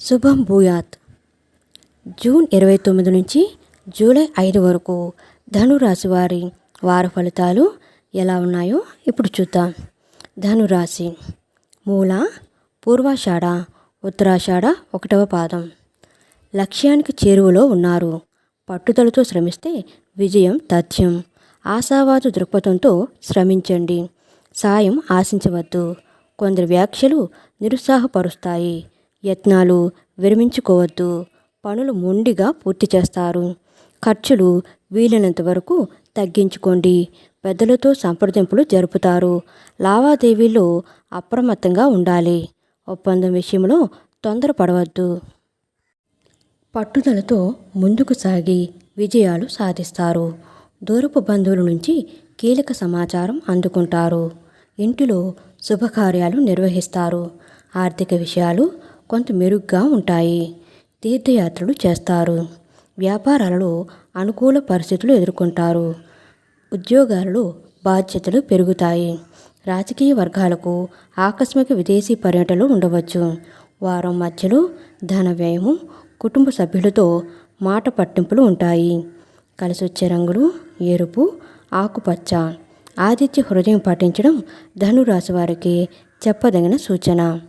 శుభం భూయాత్. జూన్ ఇరవై తొమ్మిది నుంచి జూలై ఐదు వరకు ధనురాశి వారి వార ఫలితాలు ఎలా ఉన్నాయో ఇప్పుడు చూద్దాం. ధనురాశి మూల పూర్వాషాఢ ఉత్తరాషాఢ ఒకటవ పాదం. లక్ష్యానికి చేరువలో ఉన్నారు. పట్టుదలతో శ్రమిస్తే విజయం తథ్యం. ఆశావాద దృక్పథంతో శ్రమించండి. సాయం ఆశించవద్దు. కొందరి వ్యాఖ్యలు నిరుత్సాహపరుస్తాయి. యత్నాలు విరమించుకోవద్దు. పనులు మొండిగా పూర్తి చేస్తారు. ఖర్చులు వీలైనంత వరకు తగ్గించుకోండి. పెద్దలతో సంప్రదింపులు జరుపుతారు. లావాదేవీలో అప్రమత్తంగా ఉండాలి. ఒప్పందం విషయంలో తొందరపడవద్దు. పట్టుదలతో ముందుకు సాగి విజయాలు సాధిస్తారు. దూరపు బంధువుల నుంచి కీలక సమాచారం అందుకుంటారు. ఇంటిలో శుభకార్యాలు నిర్వహిస్తారు. ఆర్థిక విషయాలు కొంత మెరుగ్గా ఉంటాయి. తీర్థయాత్రలు చేస్తారు. వ్యాపారాలలో అనుకూల పరిస్థితులు ఎదుర్కొంటారు. ఉద్యోగాలలో బాధ్యతలు పెరుగుతాయి. రాజకీయ వర్గాలకు ఆకస్మిక విదేశీ పర్యటనలు ఉండవచ్చు. వారం మధ్యలో ధన వ్యయము కుటుంబ సభ్యులతో మాట పట్టింపులు ఉంటాయి. కలిసొచ్చే రంగులు ఎరుపు ఆకుపచ్చ ఆదిత్య హృదయం పాటించడం ధనురాశి వారికి చెప్పదగిన సూచన.